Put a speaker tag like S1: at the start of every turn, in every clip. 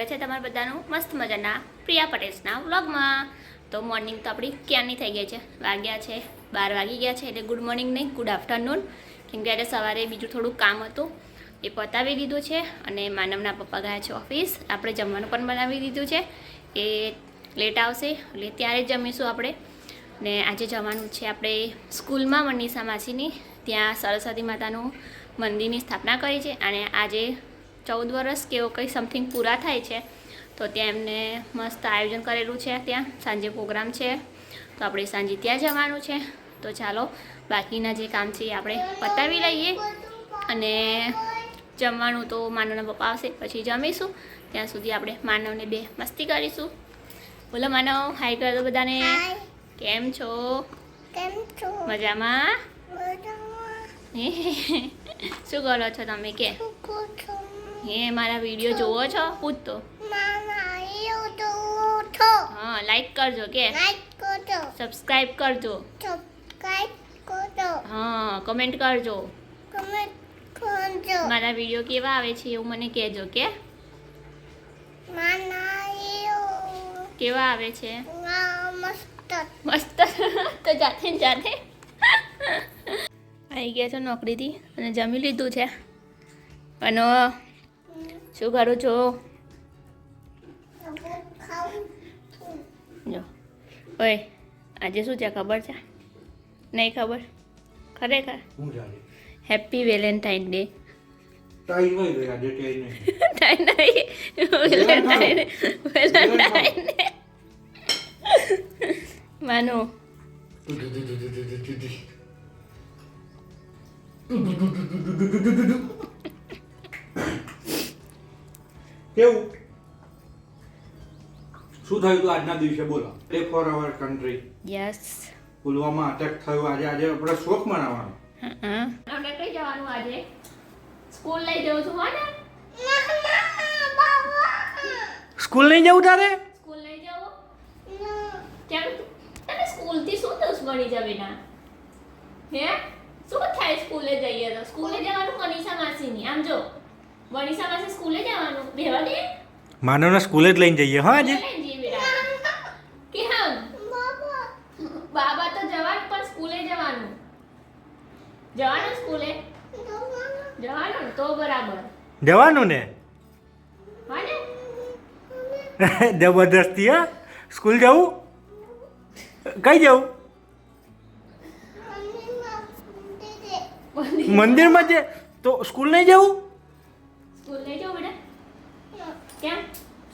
S1: સ્વાગત છે તમારા બધાનું મસ્ત મજાના પ્રિયા પટેલ્સના વ્લોગમાં. તો મોર્નિંગ તો આપણી ક્યાંની થઈ ગઈ છે? વાગ્યા છે, બાર વાગી ગયા છે એટલે ગુડ મોર્નિંગ નહીં ગુડ આફ્ટરનૂન કેમ કે આજે સવારે બીજું થોડું કામ હતું, એ પતાવી દીધું છે અને માનવના પપ્પા ગયા છે ઓફિસ આપણે જમવાનું પણ બનાવી દીધું છે. એ લેટ આવશે એટલે ત્યારે જમીશું આપણે. ને આજે જવાનું છે આપણે સ્કૂલમાં મનીષા માસીની. ત્યાં સરસ્વતી માતાનું મંદિરની સ્થાપના કરી છે અને આજે ચૌદ વર્ષ કે એવું કંઈ સમથિંગ પૂરા થાય છે તો ત્યાં એમને મસ્ત આયોજન કરેલું છે ત્યાં. સાંજે પ્રોગ્રામ છે તો આપણે સાંજે ત્યાં જવાનું છે. તો ચાલો બાકીના જે કામ છે એ આપણે પતાવી લઈએ. અને જમવાનું તો માનવના પપ્પા આવશે પછી જમીશું. ત્યાં સુધી આપણે માનવને બે મસ્તી કરીશું. બોલો માનવ હાઈ કરો તો બધાને. કેમ છો?
S2: કેમ છો?
S1: મજામાં? શું કરો છો તમે? કે? હે મારા વીડિયો જોવો છો? પૂછતો.
S2: મામા આવ્યો તો
S1: હા લાઈક કરજો કે. કરજો.
S2: સબસ્ક્રાઇબ કરો
S1: હા કમેન્ટ કરજો.
S2: કમેન્ટ કરજો.
S1: મારા વીડિયો કેવા આવે છે એવું મને કહેજો કે. કેવા આવે છે?
S2: મસ્ત.
S1: મસ્ત. તો જાતે જાતે. આવી ગયા છો નોકરીથી અને જમી લીધું છે. અને શું કરું છો?
S2: ખાવું.
S1: જો. ઓય આજે શું છે ખબર છે? નહીં ખબર? ખરેખર?
S3: હું જાણે.
S1: હેપી વેલેન્ટાઇન ડે
S3: ટાઈમ હોય ગઈ આજે ટાઈમ નહીં
S1: વેલેન્ટાઇન વેલેન્ટાઇન ડે માનો
S3: કેવું? શું થયું હતું આજના દિવસે? બોલો. Play for our country
S1: yes
S3: Pulwama attack થયો. આજે આજે આપણે શોક મનાવવાનો.
S1: આપણે કઈ જવાનું આજે? સ્કૂલ લઈ જવું છું હા ને?
S3: સ્કૂલ નહીં જવું તારે?
S1: સ્કૂલ નહીં જવું? કેમ? તને સ્કૂલથી શું દુશ્મની છે બેટા હે? શું થાય સ્કૂલે જઈએ તો? સ્કૂલે જવાનું મનીષા માસીની. આમ જો. મનીષા માસી સ્કૂલે જવાનું? બેહવા દે?
S3: માનવના સ્કૂલે જ લઈને જઈએ હા આજે?
S1: લઈને જઈએ બેટા. કે હા બાબા તો જવાનું પણ સ્કૂલે જવાનું. જવાનું સ્કૂલે? જવાનું તો બરાબર.
S3: જવાનું ને?
S1: હા ને?
S3: જબરદસ્તી હા. સ્કૂલ જવું? કઈ જવું? મંદિરમાં જે તો સ્કૂલ નહીં જવું?
S1: સ્કૂલ લઈ જાવ બેટા કેમ?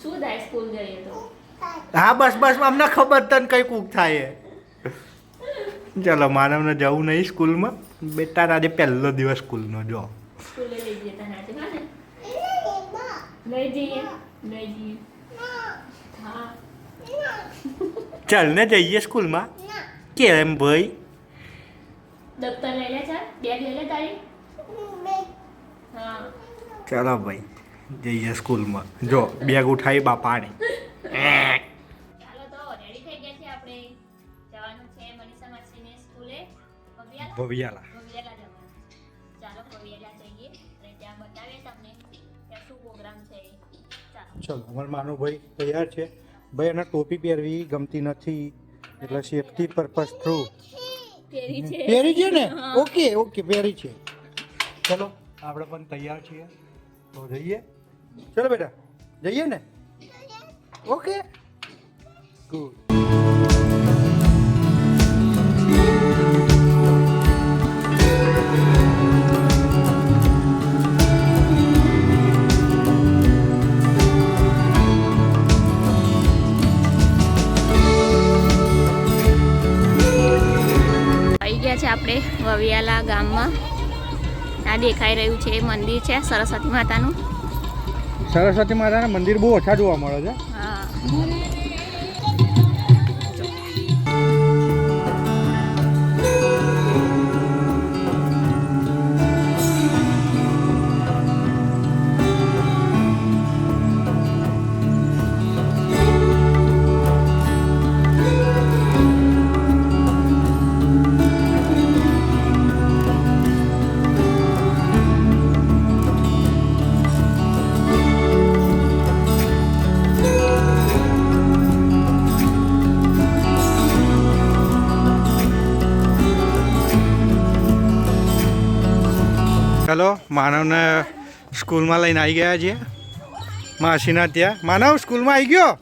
S1: શું થાય સ્કૂલ જઈએ તો?
S3: હા બસ બસ અમને ખબર તને કઈ કૂક થાય ચલો માનવને જવું નહીં સ્કૂલમાં. બેટા આજે પહેલો દિવસ સ્કૂલનો જો.
S1: સ્કૂલે લઈ જઈએ તને આજે લઈ જઈએ લઈ જઈએ. હા.
S3: ચાલ ને જઈએ સ્કૂલમાં. કેમ ભાઈ?
S1: દફતર લઈ લે ચાલ બેગ લઈ લે તારી.
S3: ચાલો ભાઈ જઈએ સ્કૂલમાં. જો બેગ ઉઠાવી બાપાની
S1: ચાલો તો રેડી થઈ ગયા છે આપણે. જવાનું છે મનીષા માસીને સ્કૂલે. ભવ્યાલા? ચલો
S3: અમારા માનુભાઈ તૈયાર છે. ભાઈ એને ટોપી પહેરવી ગમતી નથી. એટલે સેફટી પર્પઝ થ્રુ
S1: પહેરી છે.
S3: ને? ઓકે ઓકે પહેરી છે. ચલો આપણે પણ તૈયાર છીએ. તો જઈએ. ચલો બેટા જઈએ ને? ઓકે. ગુડ
S1: આપણે વવિયાલા ગામમાં. આ દેખાઈ રહ્યું છે મંદિર છે સરસ્વતી માતાનું.
S3: સરસ્વતી માતાના મંદિર બહુ ઓછા જોવા મળે છે. ચલો માનવને સ્કૂલમાં લઈને આવી ગયા છીએ. માસીના ત્યાં. માનવ, સ્કૂલમાં આવી ગયો?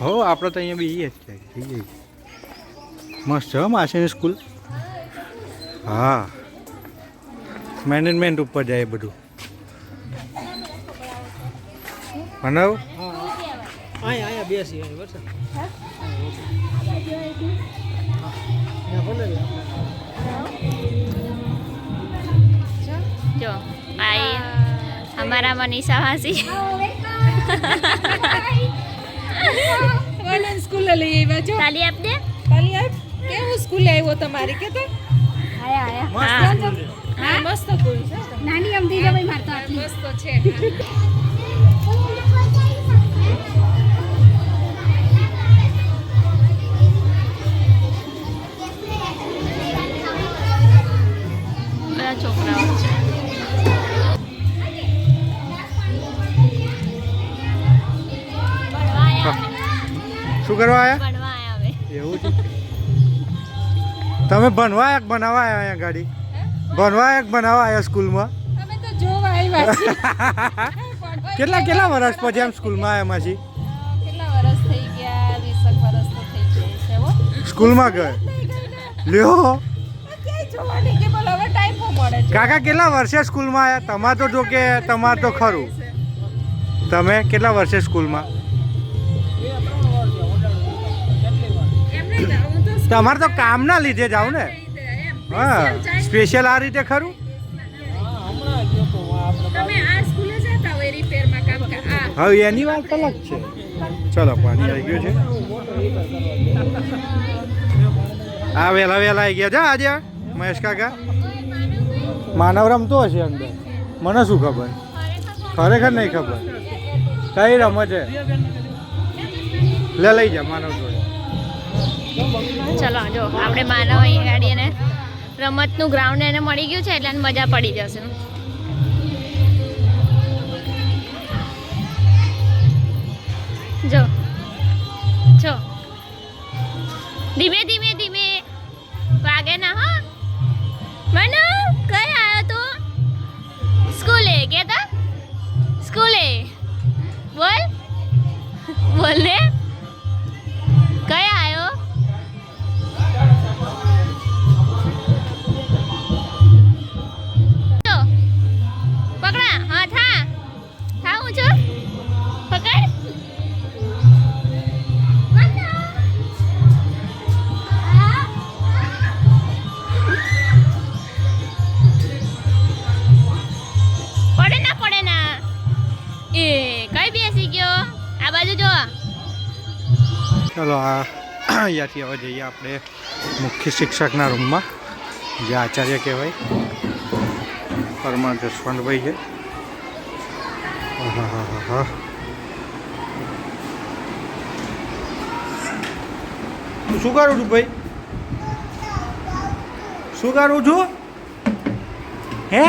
S3: હો, આપણે તો અહીંયા બેસીએ જ છે મસ્ત છે માસીની સ્કૂલ. હા. મેનેજમેન્ટ ઉપર જાય બધું. માનવ?
S4: અહીંયા અહીંયા બેસી અહીં વરસાદ.
S1: જો આઈ અમારા મનીષા માસી
S5: ઓનલાઈન સ્કૂલે લઈ આવ્યા છો
S1: તાલી આપ દે
S5: તાલી આપ. કેવું સ્કૂલે આવ્યો તમારી કે તો?
S1: હા.
S5: હા મસ્ત સ્કૂલ છે.
S6: નાની અમદી જવાય મારતો આટલી.
S5: મસ્ત છે.
S1: બધા છોકરાઓ છે.
S3: શું કરવા આવ્યા
S1: ભણવા આયા હવે.
S3: એવું છે? તમે ભણવા એક બનાવવા આવ્યા અહીંયા ગાડી? ભણવા એક બનાવવા આવ્યા સ્કૂલમાં? કેટલા કેટલા વર્ષ પછી એમ સ્કૂલમાં આવ્યા માસી
S5: કેટલા વર્ષ થઈ ગયા? વીસક વર્ષ તો થઈ ગયા છે હો.
S3: સ્કૂલમાં ગયો? લ્યો.
S5: છે.
S3: કાકા કેટલા વર્ષે સ્કૂલમાં આવ્યા તમાર તો જો કે તમાર તો ખરું. તમે કેટલા વર્ષે સ્કૂલમાં? તમારે તો કામના લીધે જાવ ને? હા સ્પેશિયલ આ રીતે ખરું? હવે એની વાત અલગ છે. ચલો પાણી આવી ગયું છે. આ વહેલા વહેલા આવી ગયા છે આજે મહેશ કાકા? માનવ રમતો હશે અંદર. મને શું ખબર? ખરેખર નહીં ખબર. કઈ રમત છે? લે, લઈ જા માનવ જોડે.
S1: ચલો, જો, આપણે માનવ અહીં ગાડી અને રમતનું ગ્રાઉન્ડ એને મળી ગયું છે એટલે મજા પડી જશે. જો જો. ધીમે ધીમે ધીમે. વાગે ના, હા. મને સ્કૂલે હતા સ્કૂલે? બોલ. બોલ ને
S3: ચલો આ અહીંયાથી હવે જઈએ આપણે મુખ્ય શિક્ષકના રૂમમાં, જે આચાર્ય કહેવાય. પરમાર જસવંતભાઈ છે. તું શું કરું છું ભાઈ? શું કરું છું? હે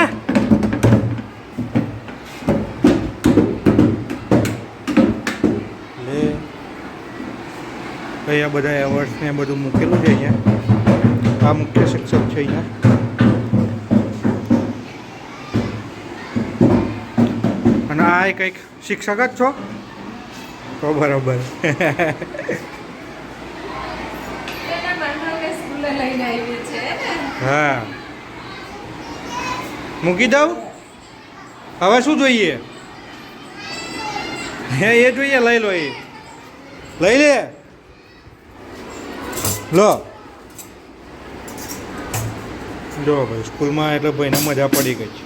S3: લે આ બધા એવોર્ડ્સ ને બધું મૂકેલું છે અહીંયા. આ મુખ્ય શિક્ષક છે અહીંયા. અને આ કંઈક શિક્ષક જ છો? તો બરાબર. હા. મૂકી દઉં? હવે શું જોઈએ? હે, એ જોઈએ, લઈ લો એ. લઈ લે. લો. જો ભાઈ સ્કૂલમાં એટલે ભાઈને મજા પડી ગઈ છે.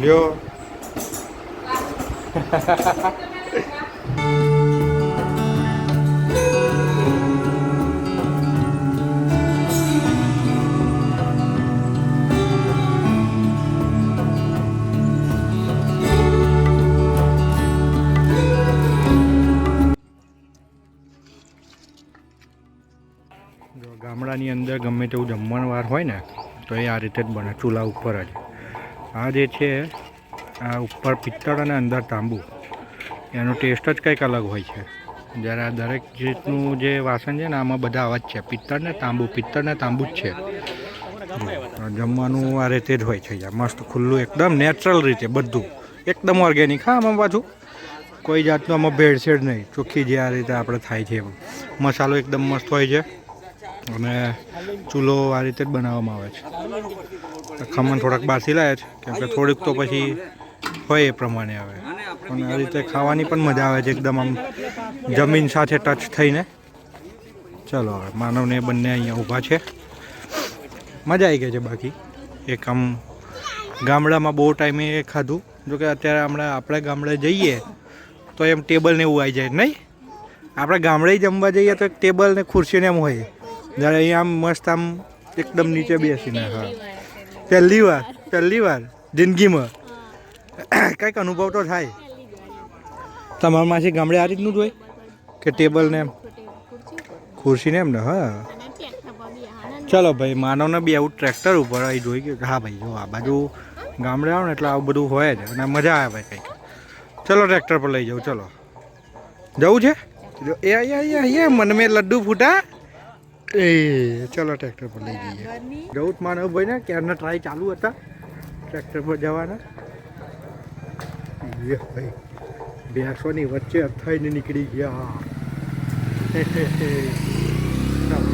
S3: લ્યો. ગમે તેવું જમવાનું વાર હોય ને, તો એ આ રીતે જ બને, ચૂલા ઉપર જ. આ જે છે, આ ઉપર પિત્તળ અને અંદર તાંબુ. એનો ટેસ્ટ જ કંઈક અલગ હોય છે. જ્યારે આ દરેક રીતનું જે વાસણ છે ને, આમાં બધા આવા જ છે. પિત્તળ ને તાંબુ, પિત્તળ ને તાંબુ જ છે. જમવાનું આ રીતે જ હોય છે. મસ્ત ખુલ્લું, એકદમ નેચરલ રીતે બધું. એકદમ ઓર્ગેનિક. હા, આમાં પાછું કોઈ જાતનું આમાં ભેળસેળ નહીં. ચોખ્ખી જે આ રીતે આપણે થાય છે એમ. મસાલો એકદમ મસ્ત હોય છે. અને ચૂલો આ રીતે જ બનાવવામાં આવે છે. ખમણ થોડાક બહારથી લાવે છે, કેમ કે થોડીક તો પછી હોય એ પ્રમાણે આવે. અને આ રીતે ખાવાની પણ મજા આવે છે, એકદમ આમ જમીન સાથે ટચ થઈને. ચલો હવે, માનવને એ બંને અહીંયા ઊભા છે. મજા આવી ગઈ છે બાકી. એક આમ ગામડામાં બહુ ટાઈમે ખાધું. જોકે અત્યારે હમણાં આપણે ગામડે જઈએ, તો એમ ટેબલ ને એવું આવી જાય, નહીં? આપણે ગામડે જમવા જઈએ તો ટેબલ ને ખુરશીને એમ હોય. જ્યારે અહીંયા આમ મસ્ત આમ એકદમ નીચે બેસીને, હા. પહેલી વાર પહેલી વાર, જિંદગીમાં. કંઈક અનુભવ તો થાય. તમારા માસી ગામડે આ રીતનું જ હોય? કે ટેબલ ને એમ? ખુરશી ને એમ ને, હા. ચલો ભાઈ, માનવને બી આવું ટ્રેક્ટર ઉપર અહીં જોઈ ગયું હા ભાઈ, જો આ બાજુ ગામડે આવો ને એટલે આવું બધું હોય જ. અને મજા આવે ભાઈ કંઈક. ચલો ટ્રેક્ટર પર લઈ જાઉં, ચલો. જવું છે? એ અહીંયા અહીંયા મન મેં લડ્ડુ ફૂટા એ, ચલો ટ્રેક્ટર પર લઈ જઈએ. જવું જ માનવભાઈ ને ક્યારના ટ્રાય ચાલુ હતા. ટ્રેક્ટર પર જવાના. ભાઈ, ભેંસોની વચ્ચે થઈને નીકળી ગયા.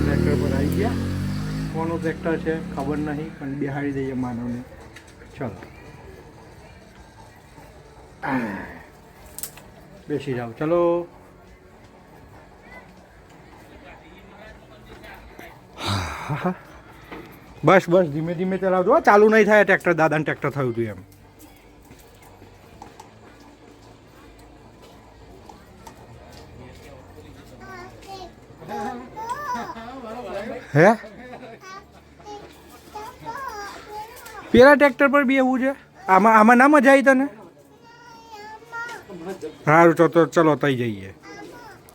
S3: ટ્રેક્ટર પર આવી ગયા. કોનું ટ્રેક્ટર છે ખબર નહીં, પણ બિહાડી દઈએ માનવને. ચલો. બેસી જાઓ. ચલો. બસ બસ, ધીમે ધીમે ચલાવજો. હો. ચાલુ નહીં થાય ટ્રેક્ટર, દાદાને ટ્રેક્ટર થયું હતું એમ. હે? પેલા ટ્રેક્ટર પર બી એવું છે? આમાં આમાં ના મજા આવી તને? સારું તો તો ચલો, તઈ જઈએ.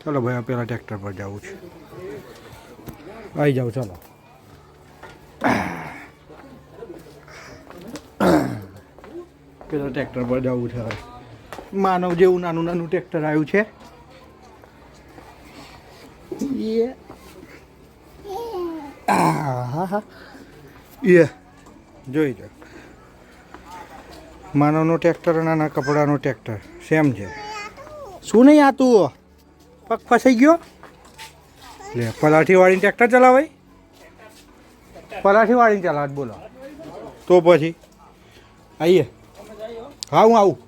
S3: ચલો ભાઈ પેલા ટ્રેક્ટર પર જવું છે. આવી જાઉં, ચલો. પેલા ટ્રેક્ટર પર જવું છે માનવ જેવું નાનું નાનું ટ્રેક્ટર આવ્યું છે. યે. જોઈ જો માનવનું ટ્રેક્ટર નાના કપડાનું ટ્રેક્ટર સેમ છે. શું નહીં આતું પગ ફસાઈ ગયો? લે પલાઠીવાળી ટ્રેક્ટર ચલાવાય? પલાઠી વાળીને ચલાવત બોલો. તો પછી? આવીએ હા, હું આવું.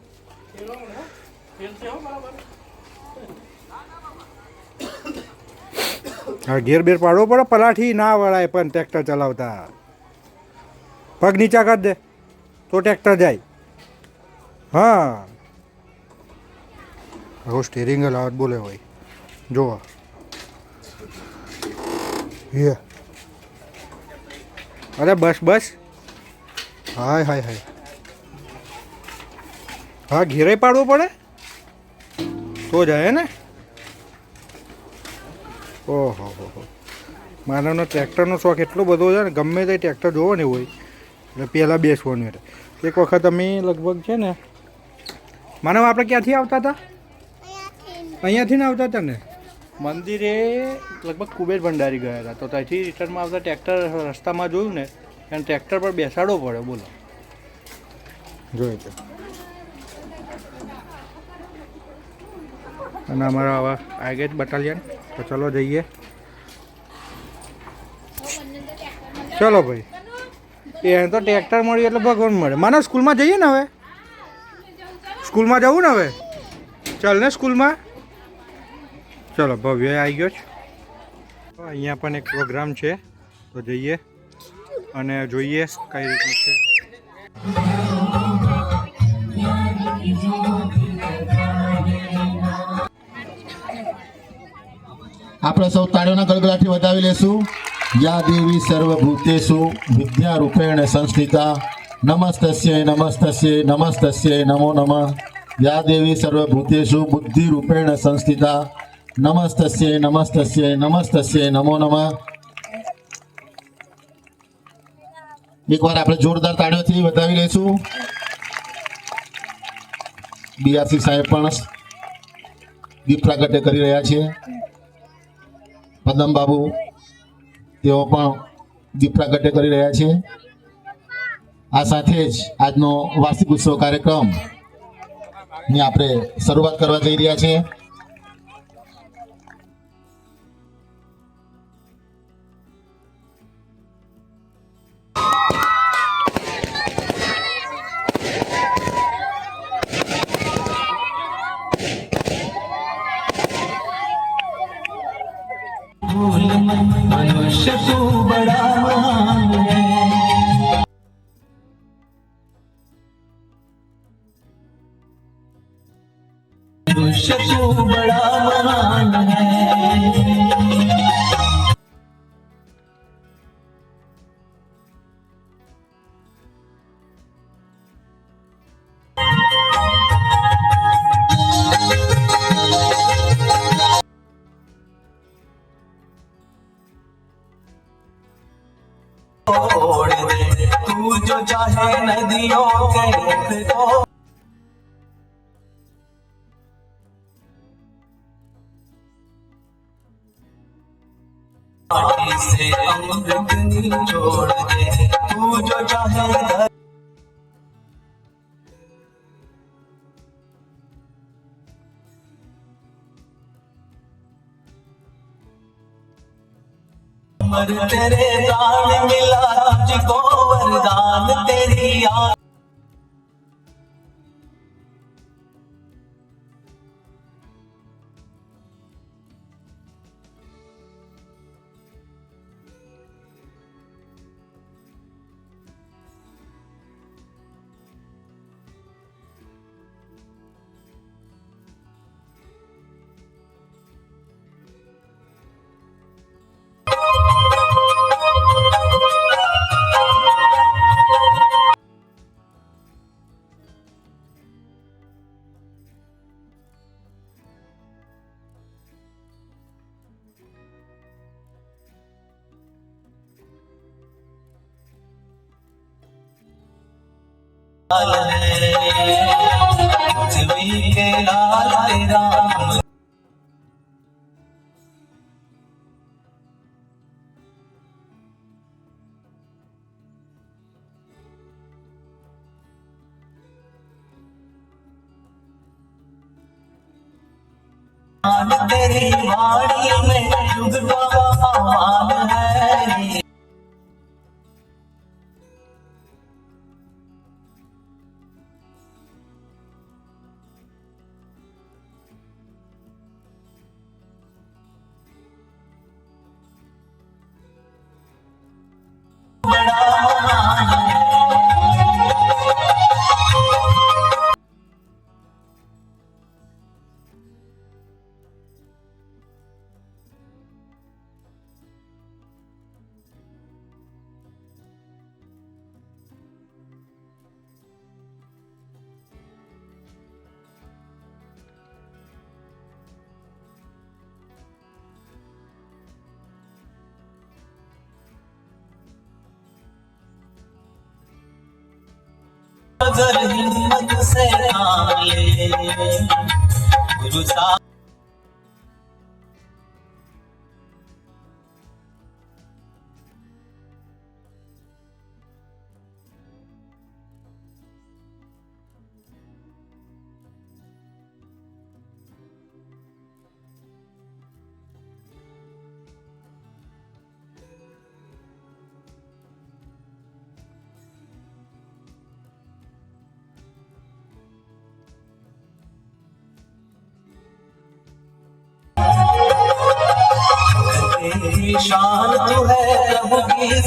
S3: હા, ઘેર બેર પાડવો પડે પલાઠી ના વળાય, પણ ટ્રેક્ટર ચલાવતા. પગ નીચા કરી દે, તો ટ્રેક્ટર જાય. હા. હવે સ્ટેરિંગ લાવત બોલે હોય. જોવા. યે અરે બસ બસ. હાય હાય હાય. હા ઘેરે પાડવો પડે? તો જાય ને? ઓહો હો હો. માનવનો ટ્રેક્ટરનો શોખ એટલો બધો છે ને ગમે તે ટ્રેક્ટર જોવો ને હોય. એટલે પહેલાં બેસવાનું એટલે. એક વખત અમે લગભગ છે ને માનવ આપણે ક્યાંથી આવતા હતા? અહીંયાથી ને આવતા હતા ને? મંદિરે લગભગ કુબેર ભંડારી ગયા હતા. તો ત્યાંથી રિટર્નમાં આવતા ટ્રેક્ટર રસ્તામાં જોયું ને અને ટ્રેક્ટર પર બેસાડવો પડે બોલો. જોઈએ છે. અને અમારા આવા આગેજ બટાલિયન તો ચલો જઈએ. ચલો ભાઈ. એ તો ટ્રેક્ટર મળ્યું એટલે ભગવાન મળે. મને સ્કૂલમાં જઈએ ને હવે? સ્કૂલમાં જવું ને હવે? ચાલ ને સ્કૂલમાં ચલો ભવ્ય આવી ગયો છે. અહીંયા પણ એક પ્રોગ્રામ છે, તો જઈએ. અને જોઈએ કઈ રીતનું છે.
S6: આપણે સૌ તાળીઓના ગળગળાથી વધાવી લેશું. યા દેવી સર્વભૂતેશુ, વિદ્યા રૂપેણ સંસ્થિતા નમસ્તસ્ય નમસ્તસ્ય નમસ્તસ્ય, નમો નમઃ. યા દેવી સર્વભૂતેશુ, બુદ્ધિ રૂપેણ સંસ્થિતા નમસ્તસ્ય નમસ્તસ્ય નમસ્તસ્ય નમો નમઃ એકવાર આપણે જોરદાર તાળીઓથી વધાવી લઈશું. બીઆરસી સાહેબ પણ દીપ પ્રાગટ્ય કરી રહ્યા છે. પદમબાબુ તેઓ પણ દીપ પ્રાગટ્ય કરી રહ્યા છે. આ સાથે જ આજનો વાર્ષિક ઉત્સવ કાર્યક્રમની આપણે શરૂઆત કરવા જઈ રહ્યા છીએ
S7: चाहे नदियों के को से अमृत निचोड़ दे तू जो चाहे मर तेरे प्राण मिला तुझको। वरदान तेरी आ तेरी वाणी में युग अगर हिम्मत से काम ले गुरु साहब शान तू है प्रभु की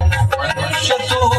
S7: मनुष्य तू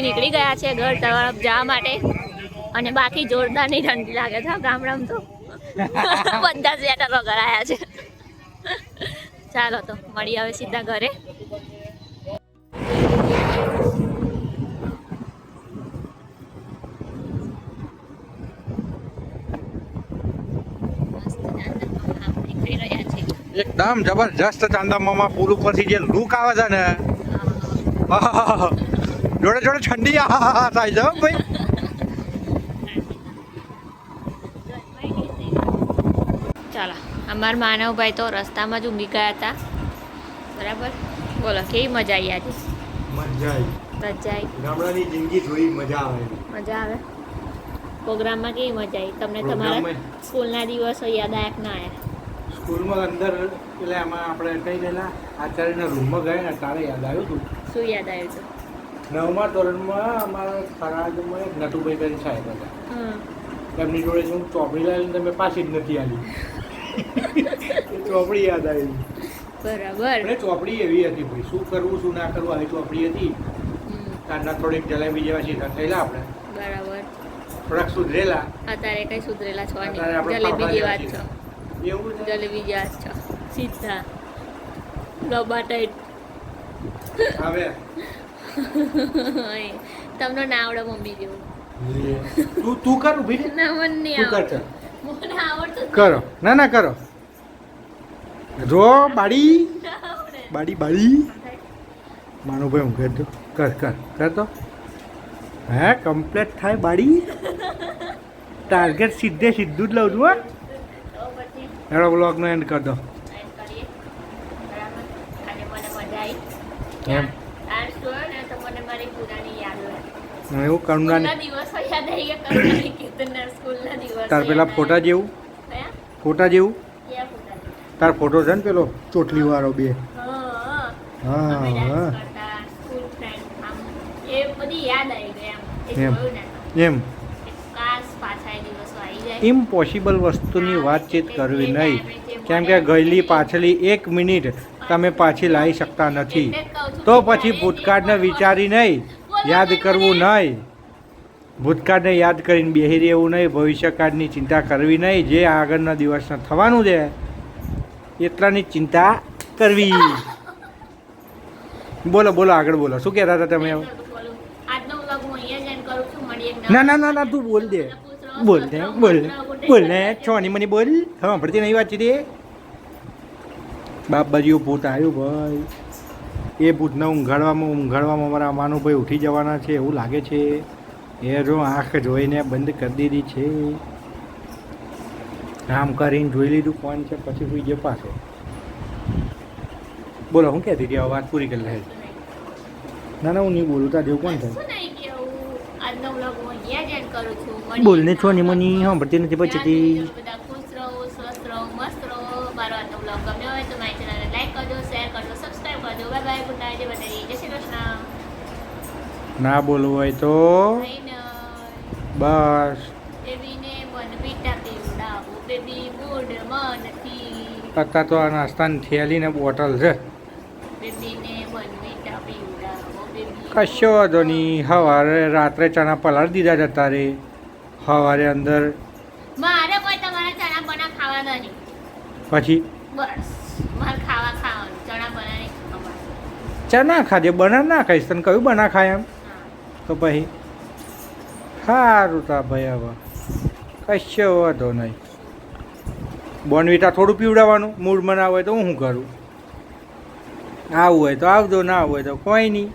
S1: પ્રોગ્રામમાંથી નીકળી ગયા છે ઘર તરફ જવા માટે. અને બાકી જોરદારની ઠંડી લાગે છે ગામડામાં તો. બધા સ્વેટરો કરાયા છે. ચાલો તો મળી આવે સીધા ઘરે.
S3: એકદમ જબરજસ્ત ચાંદા મામા પુલ ઉપરથી જે લુક આવે છે ને. જોડે જોડે ઠંડી થાય છે ભાઈ.
S1: ચાલો અમાર માનવભાઈ તો રસ્તામાં જ ઊંઘી ગયા હતા. બરાબર? બોલો કેવી મજા આવી આજે?
S3: મજા આવી.
S1: મજા આવી?
S3: ગામડાની જિંદગી જોઈ મજા આવે.
S1: મજા આવે? પ્રોગ્રામમાં કેવી મજા આવી? તમને તમારા સ્કૂલના દિવસો યાદ કે ના આયા
S3: સ્કૂલમાં અંદર એટલે આમાં આપણે કઈ ગયેલા આચાર્યના રૂમમાં ગયા ને તારે યાદ આવ્યું હતું
S1: શું યાદ આવ્યું હતું
S3: નવમા ધોરણમાં અમારા સરાજમાં એક નટુભાઈ કરીને સાહેબ હતા. એમની જોડે હું ચોપડી લાવી તમે પાછી જ નથી આવી ચોપડી યાદ આવી
S1: બરાબર.
S3: અને ચોપડી એવી હતી ભાઈ શું કરવું શું ના કરવું આવી ચોપડી હતી. તારના થોડીક જલેબી જેવા સીધા થયેલા આપણે.
S1: બરાબર.
S3: થોડાક સુધરેલા.
S1: અત્યારે કઈ સુધરેલા છો જલેબી જેવા જ છો.
S3: એવું
S1: જલેબી જેવા જ છો. સીધા. લોબા ટાઈટ
S3: હવે
S1: તમને ના આવડે મમ્મી જેવું.
S3: તું તું કર ઊભી.
S1: ના મને નહીં
S3: તું કર
S1: આવડે મને આવડતું.
S3: કરો. ના ના કરો. જો બાડી. બાડી બાડી. માનુભાઈ હું કર કર કર. કર તો. હે કમ્પ્લેટ થાય બાડી. ટાર્ગેટ સીધે સીધું જ લઉં છું હા. એનો બ્લોગનો એન્ડ કર દો. એમ
S1: ડાન્સ જોયો ને તો મને મારી પુરાની યાદ હોય
S3: એવું કરુણાની
S1: સ્કૂલના દિવસો યાદ આવી ગયા કરુણાની કીર્તનના સ્કૂલના કરુણા
S3: તાર પેલા ફોટા જેવું? ફોટા જેવું? તાર ફોટો છે ને પેલો? ચોટલી વાળો બે.
S1: હા, હા.
S3: એમ. એમ. ઇમ્પોસિબલ વસ્તુની વાતચીત કરવી નહીં. કેમ કે ગયેલી પાછલી એક મિનિટ તમે પાછી લાવી શકતા નથી. તો પછી ભૂતકાળને વિચારી નહીં. યાદ કરવું નહીં. ભૂતકાળને યાદ કરીને બેહી રહેવું નહીં ભવિષ્યકાળની ચિંતા કરવી નહીં જે આગળના દિવસના થવાનું છે એટલાની ચિંતા કરવી. બોલો બોલો આગળ બોલો. શું કહેતા હતા તમે? ના ના ના ના તું બોલ દે. બોલ દે બોલ બોલ ને છોની મને બોલ. હા પડતી નહીં વાંચી દે બાપ બાજુ ભૂત આવ્યું ભાઈ. એ ભૂતને ઊંઘાડવામાં ઊંઘાડવામાં અમારા માનુભાઈ ઉઠી જવાના છે એવું લાગે છે. એ જો આંખ જોઈને બંધ કરી દીધી છે. આમ કરીને જોઈ લીધું કોણ છે પછી સુઈ ગયો પાછો. બોલો હું કહેતી હતી વાત પૂરી કરી લે. ના ના હું નહીં બોલું તાર જેવું કોણ થાય? બોલને છો. ને મની. સાંભળતી નથી
S1: ત્યાં
S3: બચતી
S1: સુધી બધા ખુશ રહો સ્વસ્થ રહો મસ્ત રહો બાય બાય ગુડ નાઇટ બધાને જય શ્રી કૃષ્ણ
S3: ના બોલવું હોય તો? બસ. અત્યારે તો આ નાસ્તાની થેલી ને બોટલ છે. કશો વાંધો નહીં. સવારે રાત્રે ચણા પલાળી દીધા જતા રે સવારે અંદર.
S1: મારે કોઈ તમારા ચણા બના ખાવા નહીં.
S3: પછી?
S1: બસ. મારે ખાવા ખાવાનું. ચણા બના નહીં
S3: ચણા ખાજે બના ના ખાઈશ. તને કયું બના ખાય એમ? તો પછી સારું તા ભાઈ હવે કશો વાંધો નહીં. બોનવીટા થોડું પીવડાવવાનું મૂડમાં ના હોય તો હું શું કરું? આવું હોય તો આવજો ના આવું હોય તો કોઈ નહીં.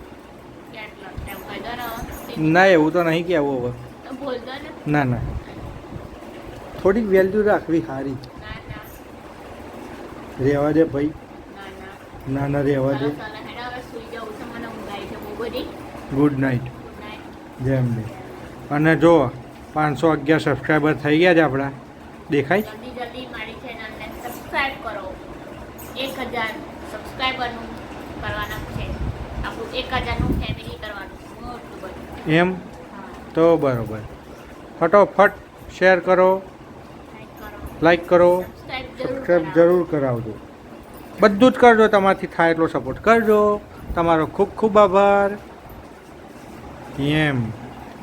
S1: ને
S3: એવું તો નહીં કહેવું હવે.
S1: ને
S3: ના. થોડીક વેલ્યુ રાખવી સારી રહેવા દે ભાઈ.
S1: ના ના
S3: રહેવા દે. ગુડ નાઇટ જેમ બે. અને જો પાંચસો અગિયાર સબસ્ક્રાઈબર થઈ ગયા છે આપણા. દેખાય?
S1: જલ્દી જલ્દી મારી ચેનલને સબસ્ક્રાઇબ કરો. એક હજાર સબસ્ક્રાઈબરનું કરવાના છે. આપણું એક હજારનું ફેમિલી કરવાનું. મોટું બધું.
S3: એમ? તો બરોબર. ફટોફટ શેર કરો.
S1: લાઈક કરો.
S3: સબસ્ક્રાઈબ
S1: જરૂર
S3: કરાવજો. બધું જ કરજો તમારથી થાય એટલો સપોર્ટ કરજો. તમારો ખૂબ ખૂબ આભાર. એમ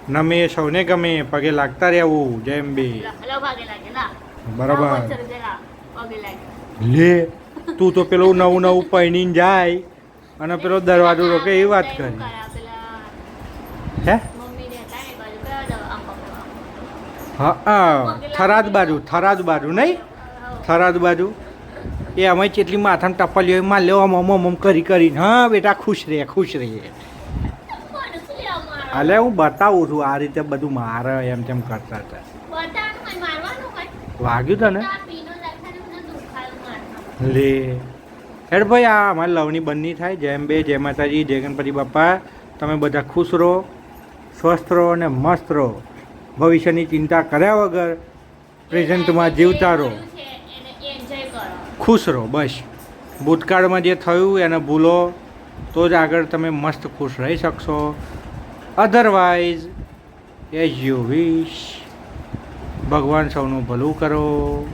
S3: નમે સૌને ગમે પગે લાગતા રહેવું જેમ બે. બરાબર.
S1: લા,
S3: તું તો પેલું નવું નવું પૈણીને જાય અને પેલો દરવાજો રોકે એ વાત કરી. હે. હા થરાદ બાજુ થરાદ બાજુ નહીં? થરાદ બાજુ. એ અમે કેટલી માથામાં ટપલીઓ માર લેવા મમ મમ કરી કરીને હા બેટા ખુશ રહે ખુશ રહે.
S1: કોણ શું લેવા મારો?
S3: અલે હું બતાવું છું આ રીતે બધું મારે એમ તેમ કરતા હતા. વાગ્યું તને. લે. હેડ ભાઈ આ અમારી લવની બંની થાય જેમ બે જય માતાજી જય ગણપતિ બાપા. તમે બધા ખુશ રહો સ્વસ્થ રહો અને મસ્ત રહો. ભવિષ્યની ચિંતા કર્યા વગર પ્રેઝન્ટમાં જીવતા રહો. ખુશ રહો બસ. ભૂતકાળમાં જે થયું એને ભૂલો તો જ આગળ તમે મસ્ત ખુશ રહી શકશો. અધરવાઇઝ એઝ યુ વિશ ભગવાન સૌનું ભલું કરો.